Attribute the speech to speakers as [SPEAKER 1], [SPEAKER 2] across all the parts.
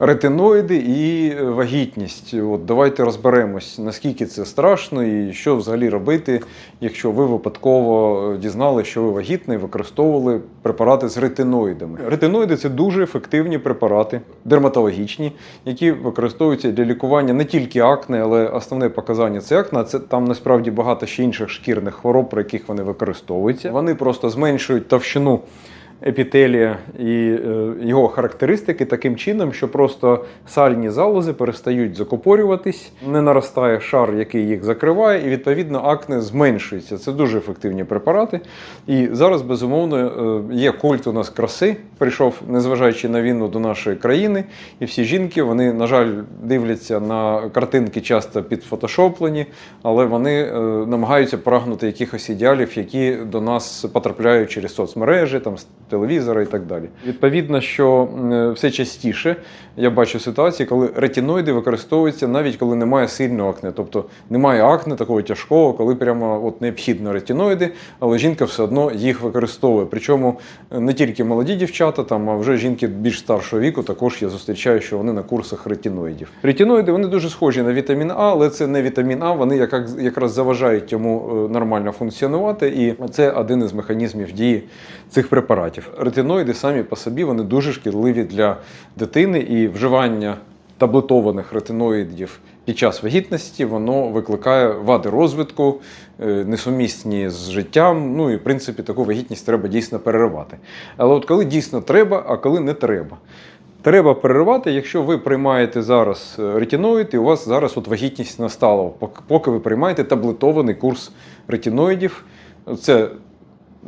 [SPEAKER 1] Ретиноїди і вагітність. От давайте розберемось, наскільки це страшно і що взагалі робити, якщо ви випадково дізнали, що ви вагітні використовували препарати з ретиноїдами. Ретиноїди це дуже ефективні препарати, дерматологічні, які використовуються для лікування не тільки акне, але основне показання це акне. Це там насправді багато ще інших шкірних хвороб, про яких вони використовуються. Вони просто зменшують товщину епітелія і е, його характеристики таким чином, що просто сальні залози перестають закупорюватись, не наростає шар, який їх закриває, і відповідно акне зменшується. Це дуже ефективні препарати. І зараз, безумовно, е, є культ у нас краси. Прийшов, незважаючи на війну до нашої країни, і всі жінки, вони, на жаль, дивляться на картинки часто підфотошоплені, але вони е, намагаються прагнути якихось ідеалів, які до нас потрапляють через соцмережі, там телевізора і так далі. Відповідно, що все частіше я бачу ситуації, коли ретиноїди використовуються навіть коли немає сильного акне, тобто немає акне такого тяжкого, коли прямо от необхідно ретиноїди, але жінка все одно їх використовує. Причому е, не тільки молоді дівчата, там, а вже жінки більш старшого віку також я зустрічаю, що вони на курсах ретиноїдів. Ретиноїди вони дуже схожі на вітамін А, але це не вітамін А, вони якраз заважають йому е, нормально функціонувати, і це один із механізмів дії цих препаратів. Ретиноїди самі по собі вони дуже шкідливі для дитини, і вживання таблетованих ретиноїдів під час вагітності воно викликає вади розвитку, е, несумісні з життям. Ну і в принципі таку вагітність треба дійсно переривати. Але от коли дійсно треба, а коли не треба. Треба переривати, якщо ви приймаєте зараз е, ретиноїд, і у вас зараз от вагітність настала, поки ви приймаєте таблетований курс ретиноїдів. Це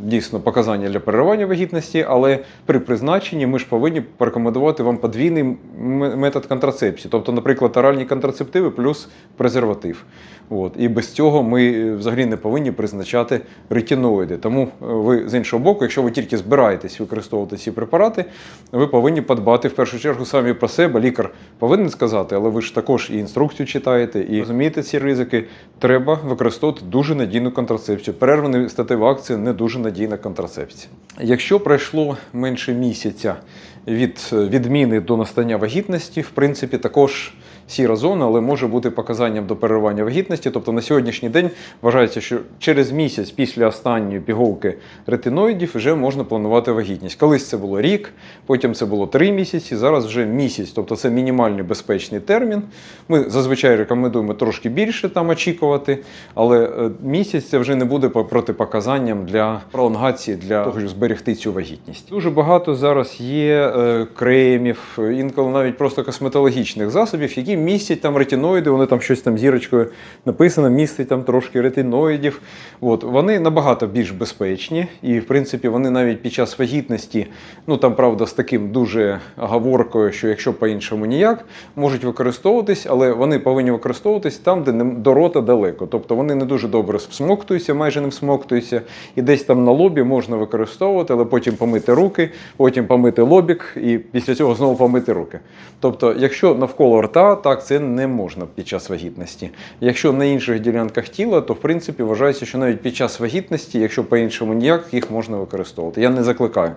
[SPEAKER 1] дійсно показання для переривання вагітності, але при призначенні ми ж повинні порекомендувати вам подвійний метод контрацепції, тобто, наприклад, оральні контрацептиви плюс презерватив. От. І без цього ми е, взагалі не повинні призначати ретиноїди. Тому е, ви з іншого боку, якщо ви тільки збираєтесь використовувати ці препарати, ви повинні подбати в першу чергу самі про себе. Лікар повинен сказати, але ви ж також і інструкцію читаєте і розумієте ці ризики. Треба використовувати дуже надійну контрацепцію. Перерваний статева акція не дуже надійна контрацепція. Якщо пройшло менше місяця від відміни до настання вагітності, в принципі, також сіра зона, але може бути показанням до переривання вагітності. Тобто на сьогоднішній день вважається, що через місяць після останньої пігулки ретиноїдів вже можна планувати вагітність. Колись це було рік, потім це було три місяці, зараз вже місяць, тобто це мінімальний безпечний термін. Ми зазвичай рекомендуємо трошки більше там очікувати, але е, місяць це вже не буде по- протипоказанням для пролонгації для того, щоб зберегти цю вагітність. Дуже багато зараз є е, кремів, е, інколи навіть просто косметологічних засобів, які містять там ретиноїди, вони там щось там зірочкою написано, містить там трошки ретиноїдів. От вони набагато більш безпечні, і в принципі вони навіть під час вагітності, ну там правда з таким дуже оговоркою, що якщо по-іншому ніяк, можуть використовуватись, але вони повинні використовуватись там, де до рота далеко. Тобто вони не дуже добре всмоктуються, майже не всмоктуються, і десь там на лобі можна використовувати, але потім помити руки, потім помити лобік, і після цього знову помити руки. Тобто, якщо навколо рта, так це не можна під час вагітності. Якщо на інших ділянках тіла, то в принципі вважається, що навіть під час вагітності, якщо по-іншому ніяк, їх можна використовувати. Я не закликаю.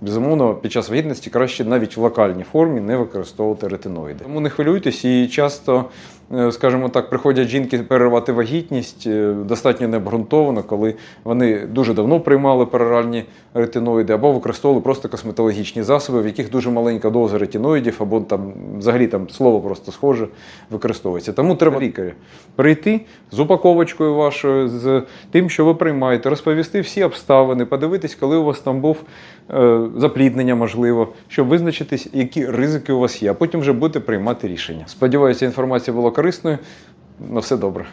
[SPEAKER 1] Безумовно, під час вагітності краще навіть в локальній формі не використовувати ретиноїди. Тому не хвилюйтесь і часто. Е, Скажімо так, приходять жінки переривати вагітність е, достатньо необґрунтовано, коли вони дуже давно приймали пероральні ретиноїди або використовували просто косметологічні засоби, в яких дуже маленька доза ретиноїдів, або там взагалі там слово просто схоже використовується. Тому треба лікаря прийти з упаковочкою вашою, з тим, що ви приймаєте, розповісти всі обставини, подивитись, коли у вас там був е, запліднення, можливо, щоб визначитись, які ризики у вас є, а потім вже будете приймати рішення. Сподіваюся, інформація була корисною. На все добре.